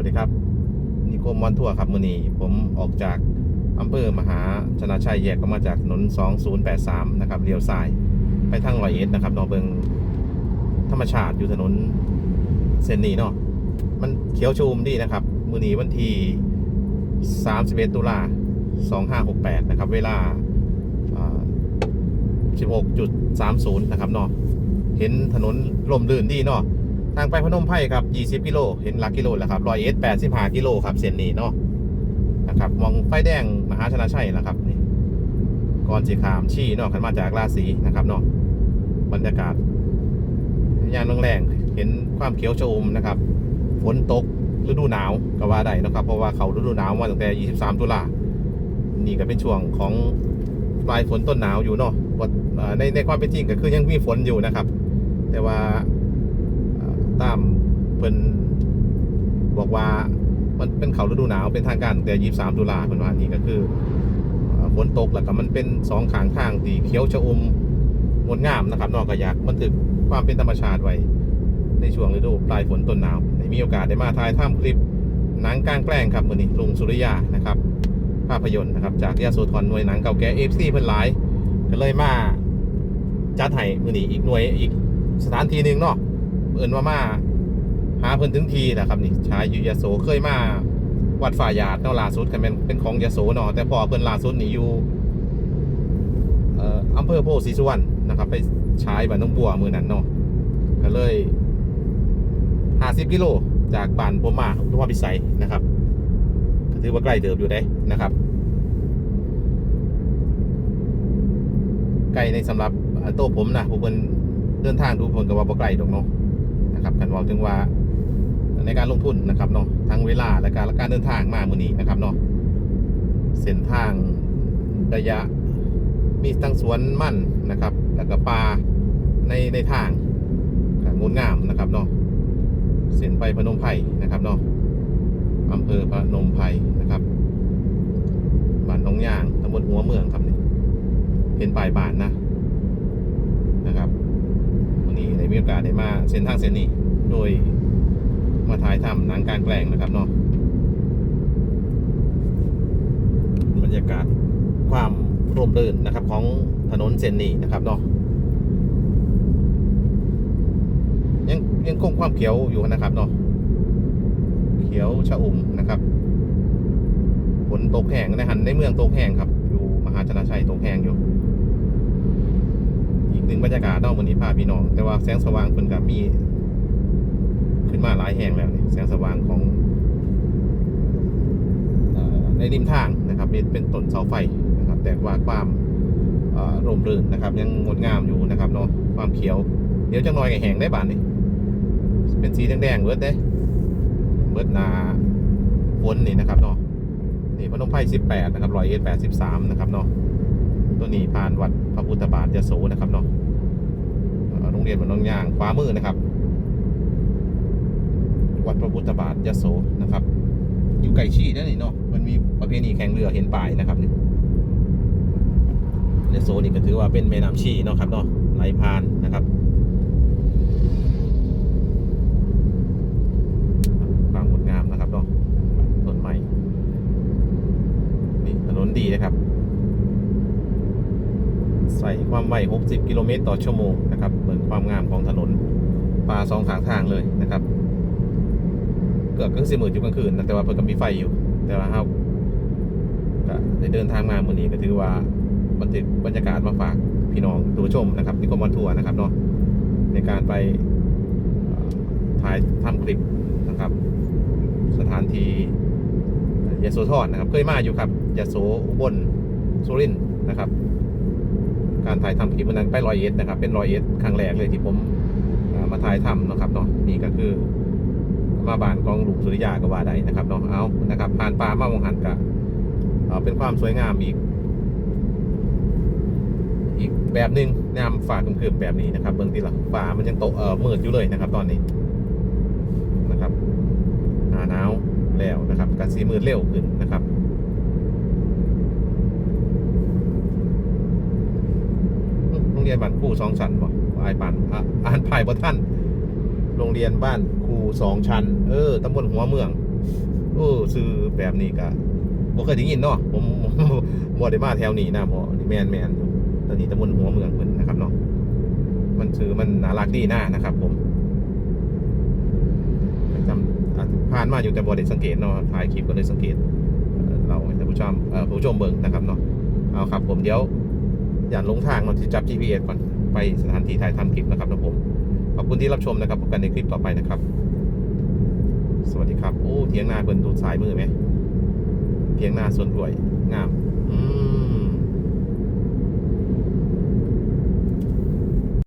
วัสดีครับ นิโคมมอนทัวร์ครับมือนี้ผมออกจากอำเภอมหาชนะชัยแยกก็มาจากถนน 2083 นะครับเลี้ยวซ้ายไปทางรอยเอ็ดนะครับนอเบิงธรรมชาติอยู่ถนนเส้นนี้เนาะมันเขียวชูมดีนะครับ มือนี้วันที่ 31 ตุลา2568 นะครับ เวลาอ่า16.30 นะครับเนาะเห็นถนนลมลื่นดีเนาะ ทางไปพนมไพรครับ 20 กิโล เห็นหลักกิโลแล้วครับรอยเอส85กิโลครับ เส้นนี้เนาะ นะครับมองไฟแดงมหาชนะชัยนะครับนี่ก่อนสีขามชี้เนาะขันมาจากราศีนะครับเนาะ บรรยากาศยามแรงๆเห็นความเขียวชอุ่มนะครับ ฝนตกฤดูหนาวก็ว่าได้นะครับ เพราะว่าเขาฤดูหนาวมาตั้งแต่ 23 ตุลา นี่ก็เป็นช่วงของปลายฝนต้นหนาวอยู่เนาะในในความเป็นจริงก็คือยังมีฝนอยู่นะครับ แต่ว่า ตามเพิ่นบอกว่ามันเป็นเขาฤดูหนาวเป็นทางการแตั้งแต่23ตุลาเพิ่นว่านี่ก็คือฝนตกแล้วก็มันเป็นสองขางทางที่เขียวชะอุ่มงดงามนะครับนอกก็อยากบันทึกความเป็นธรรมชาติไว้ ในช่วงฤดูปลายฝนต้นหนาวมีโอกาสได้มาถ่ายทำคลิปหนังกลางแปลงครับมือนี้ลุงสุริยานะครับ ภาพยนตร์นะครับ จากยาโสธรหน่วยหนังเก่าแก่ FC เพิ่นหลายก็เลยมาจัดให้มือนี้อีกหน่วยอีกสถานที่หนึ่งเนาะ เอินว่ามาหาเพิ่นถึงทีนะครับนี่ชายอยู่ยโสเคยมาวัดฝ่ายาดเนาะล่าสุดกันเป็นเป็นของยโสเนาะแต่พอเพิ่นล่าสุดนี่อยู่เอ่ออำเภอโพธิสุวรรณนะครับ ไปใช้บ้านน้องบัวมือนั้นเนาะก็เลย50กิโลจากบ้านผมมาทุกว่าพิสัยนะครับก็ถือว่าใกล้เติบอยู่ได้นะครับใกล้ในสำหรับโต๊ะผมนะผมเป็นเดินทางดูผลกับว่าบ่ไกลดอกเนาะ นะครับกันว่าถึงว่าในการลงทุนนะครับเนาะทั้งเวลาและการและการเดินทางมามือนี้นะครับเนาะเส้นทางระยะมีทั้งสวนมั่นนะครับ แล้วก็ป่าในในทางก็งดงามนะครับเนาะเส้นไปพนมไพรนะครับเนาะอำเภอพนมไพรนะครับบ้านหนองยางตำบลหัวเมืองครับนี่เห็นปลายบ้านนะนะครับ วันนี้ได้ มีโอกาสได้มาเส้นทางเส้นนี้ โดยมาถ่ายทำหนังการแปลงนะครับเนาะบรรยากาศความร่มรื่นนะครับของถนนเส้นนี้นะครับเนาะยังยังคงความเขียวอยู่นะครับเนาะเขียวชะอุ่มนะครับฝนตกแห้งในหันในเมืองตกแห้งครับ อยู่มหาชนะชัยตกแห้งอยู่ อีกหนึ่งบรรยากาศนอกมือนี้พาพี่น้อง แต่ว่าแสงสว่างเพิ่นกับมี ขึ้นมาหลายแห่งแล้วนี่แสงสว่างของอในริมทางนะครับเป็นเป็นต้นเสาไฟนะครับ แต่ว่าความร่มรื่นนะครับ ยังงดงามอยู่นะครับเนาะความเขียว เดี๋ยวจะน้อยกับแห้งได้บานนี่เป็นสีแดงๆเบิดเด้เบิดนาฝนนี่นะครับเนาะนี่พนมไพร18นะครับรอยเอ็ด83นะครับเนาะ ตัวนี้ผ่านวัดพระพุทธบาทยโสนะครับเนาะเอ่อโรงเรียนบ้านน้องย่างขวามือนะครับ วัดพระพุทธบาทยโสนะครับ อยู่ไก่ชี้นั่นนี่เนาะมันมีประเพณีแข่งเรือเห็นป่ายนะครับนี่ยโสนี่ก็ถือว่าเป็นแม่น้ำชีเนาะครับเนาะไหลผ่านนะครับความงดงามนะครับเนาะต้นไม้นี่ถนนดีนะครับ ใส่ความไว 60 กิโลเมตรต่อชั่วโมงนะครับเหมือนความงามของถนนป่าสองข้างทางเลยนะครับเกือบก็สิมืดอยู่กลางคืนนะแต่ว่าเพิ่นก็มีไฟอยู่ แต่ว่าเราก็ได้เดินทางมาเมื้อนี้ก็ถือว่าบันทึกบรรยากาศมาฝากพี่น้องทุกชมนะครับนิคมวันทัวร์นะครับเนาะในการไปถ่ายทำคลิปนะครับสถานที่ยโสธรนะครับ เคยมาอยู่ครับยโสอุบลสุรินนะครับ การถ่ายทำคลิปวันนั้นไปรอยเอ็ดนะครับ เป็นรอยเอ็ดครั้งแรกเลยที่ผมมาถ่ายทำนะครับเนาะนี่ก็คือ มาบานของหลุงสุริยาก็ว่าได้นะครับเนาะเอานะครับผ่านป่ามามองหันกะเป็นความสวยงามอีก อีกแบบหนึ่งน้ำฝ่าคึมๆแบบนี้นะครับ เบื้องที่หลังฝ่ามันยังโตเอ่อมืดอยู่เลยนะครับ ตอนนี้นะครับหนาหนาวแล้วนะครับกระสีมืดเร็วขึ้นนะครับ โรียนบ้านครูสองชั้นบ่อายปันอ่านภายบ่ท่านโรงเรียนบ้านครูสองชั้น เออตำบลหัวเมืองเออซื้อแบบนี้ก็บ่เคยได้ยินเนาะผมบ่ได้มาแถวนี้นะบ่นี่แม่นแมนอยู่ตอนนี้ตำบลหัวเมืองเพิ่นนะครับเนาะมันซื้อมันน่ารักดีหนะนะครับ ผมจำอาผ่านมาอยู่แต่บ่ได้สังเกตเนาะถ่ายคลิปก็เลยสังเกตเอ่อเราให้ท่านผู้ชมเอ่อผู้ชมเบิ่งนะครับเนาะเอาครับผมเดี๋ยว อย่าหลงทางเราะที่จับ GPS ก่อนไปสถานที่ถ่ายทำคลิปนะครับนะผมขอบคุณที่รับชมนะครับพบกันในคลิปต่อไปนะครับ สวัสดีครับโอ้เทียงนาเพิ่นดูสายมือไหมเทียงนาสวนกล้วยงาม